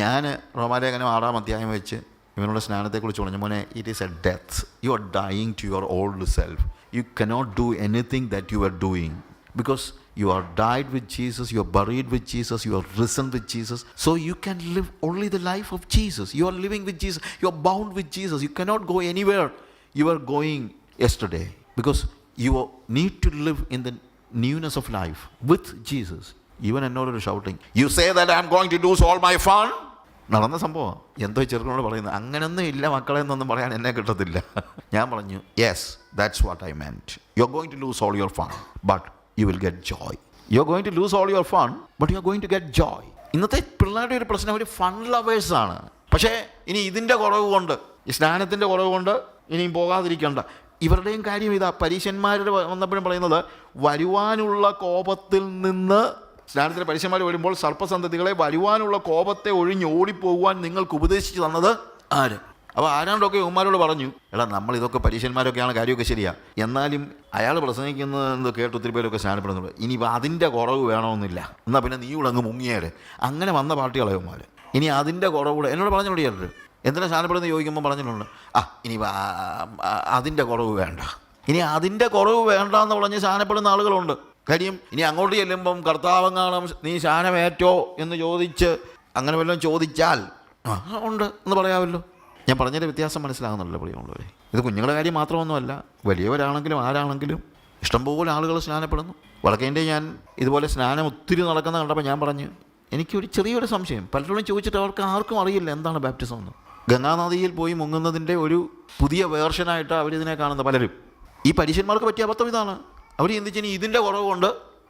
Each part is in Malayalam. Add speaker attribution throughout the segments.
Speaker 1: ഞാൻ റോമാലേഖനം ആറാം അധ്യായം വെച്ച് ഇവനോട് സ്നാനത്തെക്കുറിച്ച് പറഞ്ഞു മോനെ it is a death you are dying to your old self you cannot do anything that you are doing because you are died with Jesus, you are buried with Jesus, you are risen with Jesus. So you can live only the life of Jesus. You are living with Jesus, you are bound with Jesus. You cannot go anywhere you are going yesterday because you need to live in the newness of life with Jesus. Even എന്നോടൊരു shouting you say that I am going to lose all my fun നടന്ന സംഭവം. എന്തോ ചെറുക്കനോട് പറയുന്നത് അങ്ങനൊന്നും ഇല്ല മക്കളെ എന്നൊന്നും പറയാൻ എന്നെ കിട്ടത്തില്ല. ഞാൻ പറഞ്ഞു yes that's what I meant you are going to lose all your fun but you will get joy you are going to lose all your fun but you are going to get joy ഇന്നത്തെ പിള്ളേരുടെ ഒരു പ്രശ്നം അവർ ഫൺ ലവേഴ്സാണ് പക്ഷേ ഇനി ഇതിന്റെ കുറവ് കൊണ്ട് ഈ സ്നാനത്തിന്റെ കുറവ് കൊണ്ട് ഇനിയും പോകാതിരിക്കേണ്ട. ഇവരുടെയും കാര്യം ഇതാ പരീക്ഷന്മാരുടെ വന്നപ്പോഴും പറയുന്നത് വരുവാനുള്ള കോപത്തിൽ നിന്ന് സ്നാനത്തിന് പരിശന്മാർ വരുമ്പോൾ സർപ്പസന്തതികളെ വരുവാനുള്ള കോപത്തെ ഒഴിഞ്ഞ് ഓടിപ്പോകുവാൻ നിങ്ങൾക്ക് ഉപദേശിച്ചു തന്നത് ആര്? അപ്പോൾ ആരാണ്ടൊക്കെ ഉമ്മാരോട് പറഞ്ഞു എടാ നമ്മൾ ഇതൊക്കെ പരീക്ഷന്മാരൊക്കെയാണ് കാര്യമൊക്കെ ശരിയാ. എന്നാലും അയാൾ പ്രസംഗിക്കുന്നത് കേട്ട് ഒത്തിരി പേരൊക്കെ സ്നാനപ്പെടുന്നുള്ളൂ ഇനി അതിന്റെ കുറവ് വേണമെന്നില്ല. എന്നാൽ പിന്നെ നീ ഇവിടെ അങ്ങ് മുങ്ങിയാൽ അങ്ങനെ വന്ന പാർട്ടികളെ ഉമ്മാർ ഇനി അതിന്റെ കുറവ് കൂടെ എന്നോട് പറഞ്ഞോളൂ ചേട്ടർ എന്തിനാ സ്നാനപ്പെടുന്ന ചോദിക്കുമ്പോൾ പറഞ്ഞിട്ടുണ്ട്. ആ ഇനി അതിന്റെ കുറവ് വേണ്ട. ഇനി അതിന്റെ കുറവ് വേണ്ട എന്ന് പറഞ്ഞ് സ്നാനപ്പെടുന്ന ആളുകളുണ്ട്. കാര്യം ഇനി അങ്ങോട്ട് ചെല്ലുമ്പം കർത്താവങ്ങാണം നീ ശാനമേറ്റോ എന്ന് ചോദിച്ച് അങ്ങനെ വല്ലതും ചോദിച്ചാൽ ആ ഉണ്ട് എന്ന് പറയാമല്ലോ. ഞാൻ പറഞ്ഞതിന്റെ വ്യത്യാസം മനസ്സിലാകുന്നുണ്ടല്ലോ പ്രിയമുള്ളവരെ. ഇത് കുഞ്ഞുങ്ങളുടെ കാര്യം മാത്രമൊന്നുമല്ല വലിയവരാണെങ്കിലും ആരാണെങ്കിലും ഇഷ്ടംപോലെ ആളുകൾ സ്നാനപ്പെടുന്നു. വടക്കേന്റെ ഞാൻ ഇതുപോലെ സ്നാനം ഒത്തിരി നടക്കുന്ന കണ്ടപ്പോൾ ഞാൻ പറഞ്ഞു എനിക്കൊരു ചെറിയൊരു സംശയം. പലരോടും ചോദിച്ചിട്ട് അവർക്ക് ആർക്കും അറിയില്ല എന്താണ് ബാപ്റ്റിസം എന്ന്. ഗംഗാനദിയിൽ പോയി മുങ്ങുന്നതിന്റെ ഒരു പുതിയ വേർഷനായിട്ട് അവരിതിനെ കാണുന്ന പലരും. ഈ പരീക്ഷന്മാർക്ക് പറ്റിയ അബദ്ധം ഇതാണ്. അവർ ചിന്തിച്ച് ഇനി ഇതിന്റെ കുറവ് കൊണ്ട്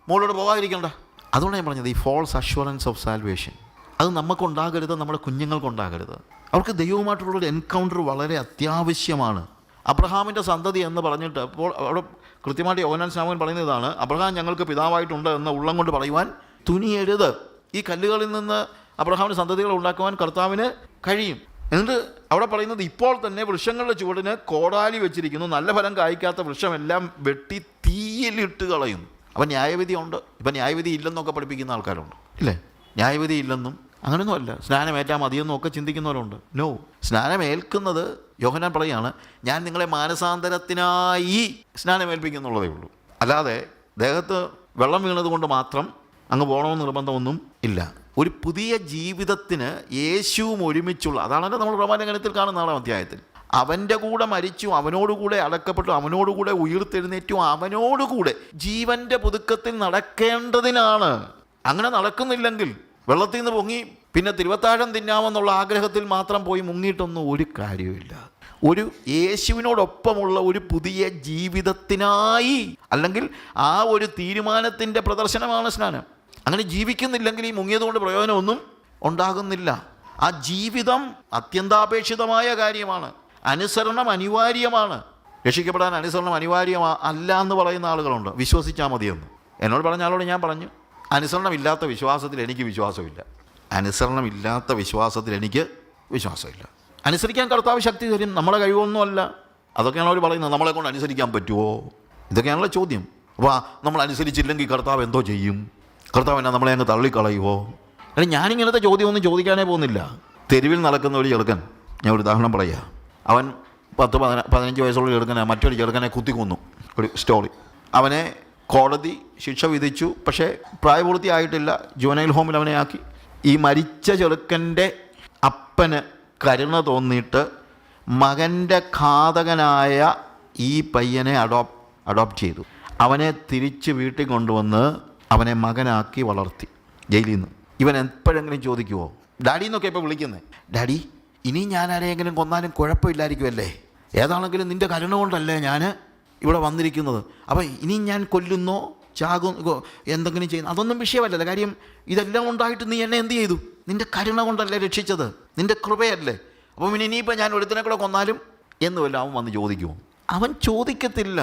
Speaker 1: മുകളിലോട്ട് പോകാതിരിക്കണ്ട അതുകൊണ്ടാണ് ഞാൻ പറഞ്ഞത് ഈ ഫോൾസ് അഷ്വറൻസ് ഓഫ് സാൽവേഷൻ അത് നമുക്കുണ്ടാകരുത് നമ്മുടെ കുഞ്ഞുങ്ങൾക്കുണ്ടാകരുത്. അവർക്ക് ദൈവവുമായിട്ടുള്ളൊരു എൻകൗണ്ടർ വളരെ അത്യാവശ്യമാണ്. അബ്രഹാമിന്റെ സന്തതി എന്ന് പറഞ്ഞിട്ട് അപ്പോൾ അവിടെ കൃത്യമായിട്ട് യോനാൻ പറയുന്ന ഇതാണ് അബ്രഹാം ഞങ്ങൾക്ക് പിതാവായിട്ടുണ്ട് എന്ന ഉള്ളം കൊണ്ട് പറയുവാൻ തുനിയരുത്. ഈ കല്ലുകളിൽ നിന്ന് അബ്രഹാമിന്റെ സന്തതികൾ ഉണ്ടാക്കുവാൻ കർത്താവിന് കഴിയും. എന്നിട്ട് അവിടെ പറയുന്നത് ഇപ്പോൾ തന്നെ വൃക്ഷങ്ങളുടെ ചുവടിന് കോടാലി വെച്ചിരിക്കുന്നു. നല്ല ഫലം കായ്ക്കാത്ത വൃക്ഷമെല്ലാം വെട്ടി തീയിലിട്ട് കളയുന്നു. അപ്പം ന്യായവിധി ഉണ്ട്. ഇപ്പം ന്യായവിധി ഇല്ലെന്നൊക്കെ പഠിപ്പിക്കുന്ന ആൾക്കാരുണ്ട്. ഇല്ലേ? ന്യായവിധി ഇല്ലെന്നും അങ്ങനെയൊന്നും അല്ല. സ്നാനമേറ്റാൽ മതിയെന്നും ഒക്കെ ചിന്തിക്കുന്നവരുണ്ട്. നോ സ്നാനമേൽക്കുന്നത് യോഹനാൻ പറയാണ് ഞാൻ നിങ്ങളെ മാനസാന്തരത്തിനായി സ്നാനമേൽപ്പിക്കുന്നുള്ളതേ ഉള്ളൂ. അല്ലാതെ ദേഹത്ത് വെള്ളം വീണത് കൊണ്ട് മാത്രം അങ്ങ് പോകണമെന്ന് നിർബന്ധമൊന്നും ഇല്ല. ഒരു പുതിയ ജീവിതത്തിന് യേശുവും ഒരുമിച്ചുള്ള അതാണല്ലോ നമ്മൾ റോമാനഗണത്തിൽ കാണുന്ന ആളാം അധ്യായത്തിൽ. അവന്റെ കൂടെ മരിച്ചു അവനോടുകൂടെ അടക്കപ്പെട്ടു അവനോടുകൂടെ ഉയർത്തെഴുന്നേറ്റു അവനോടുകൂടെ ജീവന്റെ പുതുക്കത്തിൽ നടക്കേണ്ടതിനാണ്. അങ്ങനെ നടക്കുന്നില്ലെങ്കിൽ വെള്ളത്തിൽ നിന്ന് പൊങ്ങി പിന്നെ തിരുവത്താഴം തിന്നാമെന്നുള്ള ആഗ്രഹത്തിൽ മാത്രം പോയി മുങ്ങിയിട്ടൊന്നും ഒരു കാര്യമില്ല ഒരു യേശുവിനോടൊപ്പമുള്ള ഒരു പുതിയ ജീവിതത്തിനായി അല്ലെങ്കിൽ ആ ഒരു തീരുമാനത്തിന്റെ പ്രദർശനമാണ് സ്നാനം. അങ്ങനെ ജീവിക്കുന്നില്ലെങ്കിൽ ഈ മുങ്ങിയതുകൊണ്ട് പ്രയോജനമൊന്നും ഉണ്ടാകുന്നില്ല. ആ ജീവിതം അത്യന്താപേക്ഷിതമായ കാര്യമാണ്. അനുസരണം അനിവാര്യമാണ്. രക്ഷിക്കപ്പെടാൻ അനുസരണം അനിവാര്യമാ അല്ല എന്ന് പറയുന്ന ആളുകളുണ്ട്. വിശ്വസിച്ചാൽ മതിയെന്ന്. എന്നോട് പറഞ്ഞ ആളോട് ഞാൻ പറഞ്ഞു അനുസരണമില്ലാത്ത വിശ്വാസത്തിൽ എനിക്ക് വിശ്വാസമില്ല. അനുസരണമില്ലാത്ത വിശ്വാസത്തിൽ എനിക്ക് വിശ്വാസമില്ല. അനുസരിക്കാൻ കർത്താവ് ശക്തി തരും. നമ്മളെ കഴിവൊന്നുമല്ല. അതൊക്കെയാണ് അവർ പറയുന്നത് നമ്മളെ കൊണ്ട് അനുസരിക്കാൻ പറ്റുമോ ഇതൊക്കെയാണല്ലോ ചോദ്യം. അപ്പോൾ നമ്മൾ അനുസരിച്ചില്ലെങ്കിൽ കർത്താവ് എന്തോ ചെയ്യും? കർത്താവ് എന്നാ നമ്മളെ അങ്ങ് തള്ളിക്കളയുമോ അല്ല ഞാനിങ്ങനത്തെ ചോദ്യമൊന്നും ചോദിക്കാനേ പോകുന്നില്ല. തെരുവിൽ നടക്കുന്ന ഒരു ചെറുക്കൻ ഞാൻ ഒരു ഉദാഹരണം പറയാം. അവൻ പത്ത് പതിന പതിനഞ്ച് വയസ്സുള്ള ചെറുക്കനെ മറ്റൊരു ചെറുക്കനെ കുത്തിക്കൊന്നു ഒരു സ്റ്റോറി അവനെ കോടതി ശിക്ഷ വിധിച്ചു പക്ഷേ പ്രായപൂർത്തിയായിട്ടില്ല. ജുവനൈൽ ഹോമിൽ അവനെ ആക്കി. ഈ മരിച്ച ചെറുക്കന്റെ അപ്പന് കരുണ തോന്നിയിട്ട് മകന്റെ ഘാതകനായ ഈ പയ്യനെ അഡോപ് അഡോപ്റ്റ് ചെയ്തു. അവനെ തിരിച്ച് വീട്ടിൽ കൊണ്ടുവന്ന് അവനെ മകനാക്കി വളർത്തി. ജയിലിൽ നിന്ന്. ഇവൻ എപ്പോഴെങ്കിലും ചോദിക്കുമോ ഡാഡി എന്നൊക്കെ ഇപ്പോൾ വിളിക്കുന്നത് ഡാഡി ഇനി ഞാൻ ആരെയെങ്കിലും കൊന്നാലും കുഴപ്പമില്ലായിരിക്കുമല്ലേ? ഏതാണെങ്കിലും നിന്റെ കരുണ കൊണ്ടല്ലേ ഞാൻ ഇവിടെ വന്നിരിക്കുന്നത്. അപ്പോൾ ഇനി ഞാൻ കൊല്ലുന്നോ ചാകും എന്തെങ്കിലും ചെയ്യുന്നു അതൊന്നും വിഷയമല്ലല്ലോ. കാര്യം ഇതെല്ലാം ഉണ്ടായിട്ട് നീ എന്നെ എന്ത് ചെയ്തു? നിന്റെ കരുണ കൊണ്ടല്ലേ രക്ഷിച്ചത്. നിന്റെ കൃപയല്ലേ. അപ്പോൾ പിന്നെ ഇനിയിപ്പോൾ ഞാൻ ഒരുത്തിനെ കൂടെ കൊന്നാലും എന്ന് വല്ല അവൻ വന്ന് ചോദിക്കുമോ അവൻ ചോദിക്കത്തില്ല.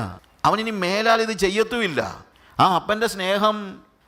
Speaker 1: അവൻ ഇനി മേലാൽ ഇത് ചെയ്യത്തുമില്ല. ആ അപ്പന്റെ സ്നേഹം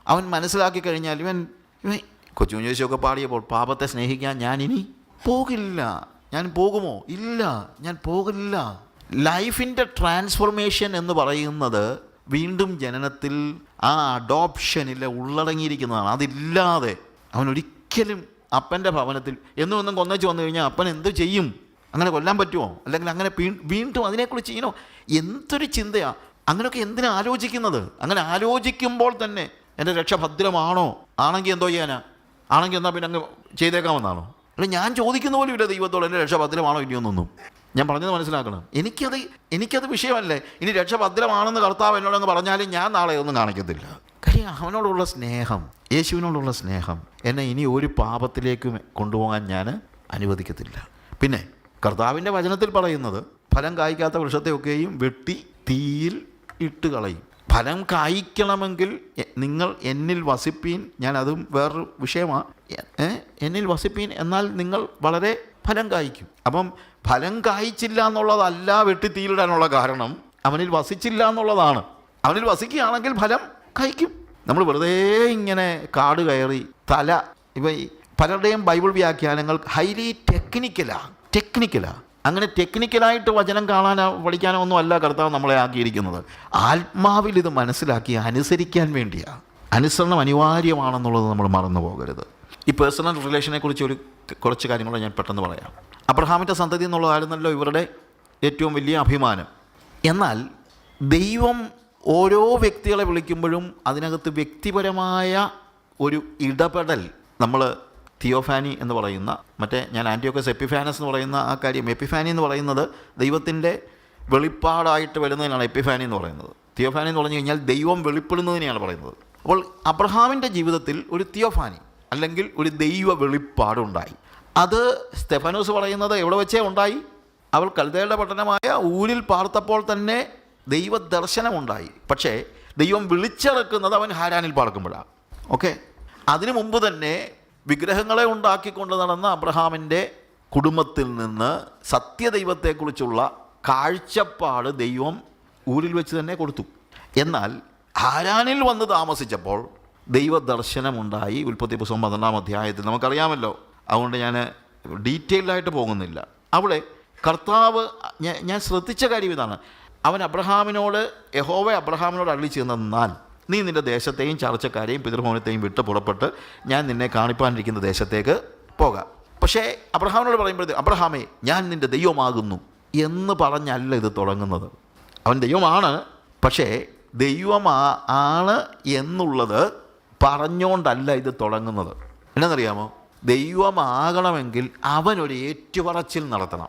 Speaker 1: അവൻ മനസ്സിലാക്കി കഴിഞ്ഞാൽ ഇവൻ ഇവൻ കൊച്ചുകുഞ്ഞേശൊക്കെ പാടിയപ്പോൾ പാപത്തെ സ്നേഹിക്കാൻ ഞാനിനി പോകില്ല. ഞാൻ പോകുമോ? ഇല്ല. ഞാൻ പോകില്ല. ലൈഫിന്റെ ട്രാൻസ്ഫോർമേഷൻ എന്ന് പറയുന്നത് വീണ്ടും ജനനത്തിൽ ആ അഡോപ്ഷനിൽ ഉള്ളടങ്ങിയിരിക്കുന്നതാണ്. അതില്ലാതെ അവനൊരിക്കലും അപ്പന്റെ ഭവനത്തിൽ എന്നും ഒന്നും കൊന്നേച്ച് വന്നു കഴിഞ്ഞാൽ അപ്പൻ എന്ത് ചെയ്യും? അങ്ങനെ കൊല്ലാൻ പറ്റുമോ? അല്ലെങ്കിൽ അങ്ങനെ വീണ്ടും അതിനെക്കുറിച്ച് ചെയ്യണോ എന്തൊരു ചിന്തയാ? അങ്ങനെയൊക്കെ എന്തിനാ ആലോചിക്കുന്നത്? അങ്ങനെ ആലോചിക്കുമ്പോൾ തന്നെ എന്റെ രക്ഷ ഭദ്രമാണോ? ആണെങ്കിൽ എന്തോ ചെയ്യാനാ? ആണെങ്കിൽ എന്നാൽ പിന്നെ അങ്ങ് ചെയ്തേക്കാമെന്നാണോ? അല്ല ഞാൻ ചോദിക്കുന്ന പോലും ഇല്ല ദൈവത്തോട് എന്റെ രക്ഷ ഭദ്രമാണോ എന്നൊന്നും. ഞാൻ പറഞ്ഞത് മനസ്സിലാക്കണം. എനിക്കത് എനിക്കത് വിഷയമല്ലേ? ഇനി രക്ഷ ഭദ്രമാണെന്ന് കർത്താവ് എന്നോടൊന്ന് പറഞ്ഞാലും ഞാൻ നാളെ ഒന്നും കാണിക്കത്തില്ല. കാര്യം അവനോടുള്ള സ്നേഹം യേശുവിനോടുള്ള സ്നേഹം എന്നെ ഇനി ഒരു പാപത്തിലേക്കും കൊണ്ടുപോകാൻ ഞാൻ അനുവദിക്കത്തില്ല. പിന്നെ കർത്താവിന്റെ വചനത്തിൽ പറയുന്നത് ഫലം കായ്ക്കാത്ത വൃക്ഷത്തെയൊക്കെയും വെട്ടി തീയിൽ ഇട്ട് കളയും. ഫലം കായ്ക്കണമെങ്കിൽ നിങ്ങൾ എന്നിൽ വസിപ്പീൻ ഞാൻ അതും വേറൊരു വിഷയമാണ് എന്നിൽ വസിപ്പീൻ എന്നാൽ നിങ്ങൾ വളരെ ഫലം കായ്ക്കും. അപ്പം ഫലം കായ്ച്ചില്ല എന്നുള്ളതല്ല വെട്ടി തീയിലിടാനുള്ള കാരണം. അവനിൽ വസിച്ചില്ല എന്നുള്ളതാണ്. അവനിൽ വസിക്കുകയാണെങ്കിൽ ഫലം കായ്ക്കും. നമ്മൾ വെറുതെ ഇങ്ങനെ കാട് കയറി തല ഇവ പലരുടെയും ബൈബിൾ വ്യാഖ്യാനങ്ങൾ ഹൈലി ടെക്നിക്കലാണ് ടെക്നിക്കലാ. അങ്ങനെ ടെക്നിക്കലായിട്ട് വചനം കാണാനോ പഠിക്കാനോ ഒന്നും അല്ല കർത്താവ് നമ്മളെ ആക്കിയിരിക്കുന്നത്. ആത്മാവിൽ ഇത് മനസ്സിലാക്കി അനുസരിക്കാൻ വേണ്ടിയാണ് അനുസരണം അനിവാര്യമാണെന്നുള്ളത് നമ്മൾ മറന്നു പോകരുത്. ഈ പേഴ്സണൽ റിലേഷനെ കുറിച്ച് ഒരു കുറച്ച് കാര്യങ്ങൾ ഞാൻ പെട്ടെന്ന് പറയാം. അബ്രഹാമിന്റെ സന്തതി എന്നുള്ളതായിരുന്നല്ലോ ഇവരുടെ ഏറ്റവും വലിയ അഭിമാനം. എന്നാൽ ദൈവം ഓരോ വ്യക്തികളെ വിളിക്കുമ്പോഴും അതിനകത്ത് വ്യക്തിപരമായ ഒരു ഇടപെടൽ നമ്മൾ തിയോഫാനി എന്ന് പറയുന്ന മറ്റേ ഞാൻ ആന്റിയോക്കസ് എപ്പിഫാനസ് എന്ന് പറയുന്ന ആ കാര്യം എപ്പിഫാനി എന്ന് പറയുന്നത് ദൈവത്തിന്റെ വെളിപ്പാടായിട്ട് വരുന്നതിനാണ് എപ്പിഫാനി എന്ന് പറയുന്നത്. തിയോഫാനി എന്ന് പറഞ്ഞു കഴിഞ്ഞാൽ ദൈവം വെളിപ്പെടുന്നതിനെയാണ് പറയുന്നത്. അപ്പോൾ അബ്രഹാമിന്റെ ജീവിതത്തിൽ ഒരു തിയോഫാനി അല്ലെങ്കിൽ ഒരു ദൈവ വെളിപ്പാടുണ്ടായി. അത് സ്റ്റെഫാനോസ് പറയുന്നത് എവിടെ വെച്ചേ ഉണ്ടായി? അവൾ കൽതയുടെ പട്ടണമായ ഊരിൽ പാർത്തപ്പോൾ തന്നെ ദൈവ ദർശനമുണ്ടായി പക്ഷേ ദൈവം വിളിച്ചിറക്കുന്നത് അവൻ ഹാരാനിൽ പാർക്കുമ്പോഴാണ്. ഓക്കെ? അതിനു മുമ്പ് തന്നെ വിഗ്രഹങ്ങളെ ഉണ്ടാക്കിക്കൊണ്ട് നടന്ന അബ്രഹാമിന്റെ കുടുംബത്തിൽ നിന്ന് സത്യദൈവത്തെക്കുറിച്ചുള്ള കാഴ്ചപ്പാട് ദൈവം ഊരിൽ വെച്ച് തന്നെ കൊടുത്തു. എന്നാൽ ആരാനിൽ വന്ന് താമസിച്ചപ്പോൾ ദൈവദർശനമുണ്ടായി ഉൽപ്പത്തി പുസ്തകം പന്ത്രണ്ടാം അധ്യായത്തിൽ. നമുക്കറിയാമല്ലോ അതുകൊണ്ട് ഞാൻ ഡീറ്റെയിൽഡായിട്ട് പോകുന്നില്ല. അവിടെ കർത്താവ് ഞാൻ ശ്രദ്ധിച്ച കാര്യം ഇതാണ്. അവൻ അബ്രഹാമിനോട് യഹോവ അബ്രഹാമിനോട് അള്ളി ചെന്നാൽ നീ നിന്റെ ദേശത്തെയും ചർച്ചക്കാരെയും പിതൃഭവനത്തെയും വിട്ട് പുറപ്പെട്ട് ഞാൻ നിന്നെ കാണിപ്പാനിരിക്കുന്ന ദേശത്തേക്ക് പോകാം. പക്ഷേ അബ്രഹാമിനോട് പറയുമ്പോഴത്തേ അബ്രഹാമേ ഞാൻ നിന്റെ ദൈവമാകുന്നു എന്ന് പറഞ്ഞല്ല ഇത് തുടങ്ങുന്നത്. അവൻ ദൈവമാണ് പക്ഷേ ദൈവമാ ആണ് എന്നുള്ളത് പറഞ്ഞുകൊണ്ടല്ല ഇത് തുടങ്ങുന്നത്. എന്നറിയാമോ? ദൈവമാകണമെങ്കിൽ അവനൊരു ഏറ്റുപറച്ചിൽ നടത്തണം.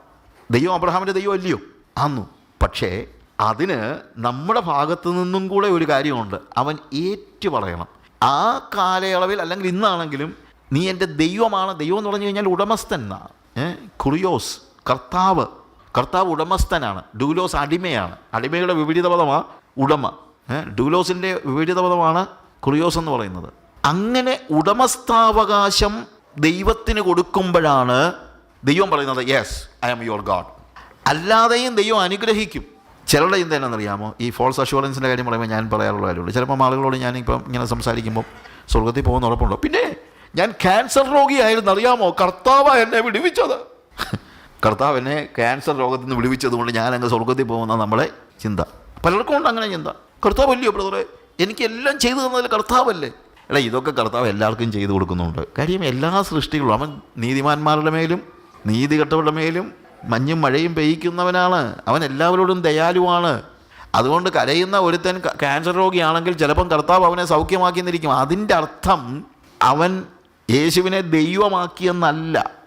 Speaker 1: ദൈവം അബ്രഹാമിന്റെ ദൈവം അല്ലയോ അന്നു. പക്ഷേ അതിന് നമ്മുടെ ഭാഗത്തു നിന്നും കൂടെ ഒരു കാര്യമുണ്ട്. അവൻ ഏറ്റു പറയണം ആ കാലയളവിൽ അല്ലെങ്കിൽ ഇന്നാണെങ്കിലും നീ എന്റെ ദൈവമാണ്. ദൈവം എന്ന് പറഞ്ഞു കഴിഞ്ഞാൽ ഉടമസ്ഥൻ എന്നാണ് കുറിയോസ് കർത്താവ്. കർത്താവ് ഉടമസ്ഥനാണ്. ഡൂലോസ് അടിമയാണ്. അടിമയുടെ വിപരീത പദമാണ് ഉടമ ഡൂലോസിന്റെ വിപരീത പദമാണ് കുറിയോസ് എന്ന് പറയുന്നത്. അങ്ങനെ ഉടമസ്ഥാവകാശം ദൈവത്തിന് കൊടുക്കുമ്പോഴാണ് ദൈവം പറയുന്നത് yes I am your god അല്ലാതെയും ദൈവം അനുഗ്രഹിക്കും. ചിലരുടെ ചിന്ത എന്നാണെന്നറിയാമോ ഈ ഫോൾസ് അഷുറൻസിന്റെ കാര്യം പറയുമ്പോൾ ഞാൻ പറയാറുള്ള കാര്യമുള്ളൂ ചിലപ്പം ആളുകളോട് ഞാനിപ്പം ഇങ്ങനെ സംസാരിക്കുമ്പോൾ സ്വർഗത്തിൽ പോകുന്ന ഉറപ്പുണ്ടോ? പിന്നെ ഞാൻ ക്യാൻസർ രോഗിയായിരുന്നു. അറിയാമോ? കർത്താവ് എന്നെ വിടുവിച്ചത്. കർത്താവ് എന്നെ ക്യാൻസർ രോഗത്തിൽ നിന്ന് വിടുവിച്ചതുകൊണ്ട് ഞാൻ അങ്ങ് സ്വർഗത്തിൽ പോകുന്ന നമ്മളെ ചിന്ത. പലർക്കും ഉണ്ട് അങ്ങനെ ചിന്ത. കർത്താവ് അല്ലയോ ബ്രദറെ എനിക്കെല്ലാം ചെയ്തു തന്നതിൽ കർത്താവല്ലേ? എടാ ഇതൊക്കെ കർത്താവ് എല്ലാവർക്കും ചെയ്തു കൊടുക്കുന്നുണ്ട്. കാര്യം എല്ലാ സൃഷ്ടികളും അവൻ നീതിമാന്മാരുടെ മേലും നീതികെട്ടവരുടെ മേലും മഞ്ഞും മഴയും പെയ്യിക്കുന്നവനാണ്. അവൻ എല്ലാവരോടും ദയാലുവാണ്. അതുകൊണ്ട് കരയുന്ന ഒരുത്തൻ ക്യാൻസർ രോഗിയാണെങ്കിൽ ചിലപ്പം കർത്താവ് അവനെ സൗഖ്യമാക്കിയെന്നിരിക്കും. അതിന്റെ അർത്ഥം അവൻ യേശുവിനെ ദൈവമാക്കിയെന്നല്ല.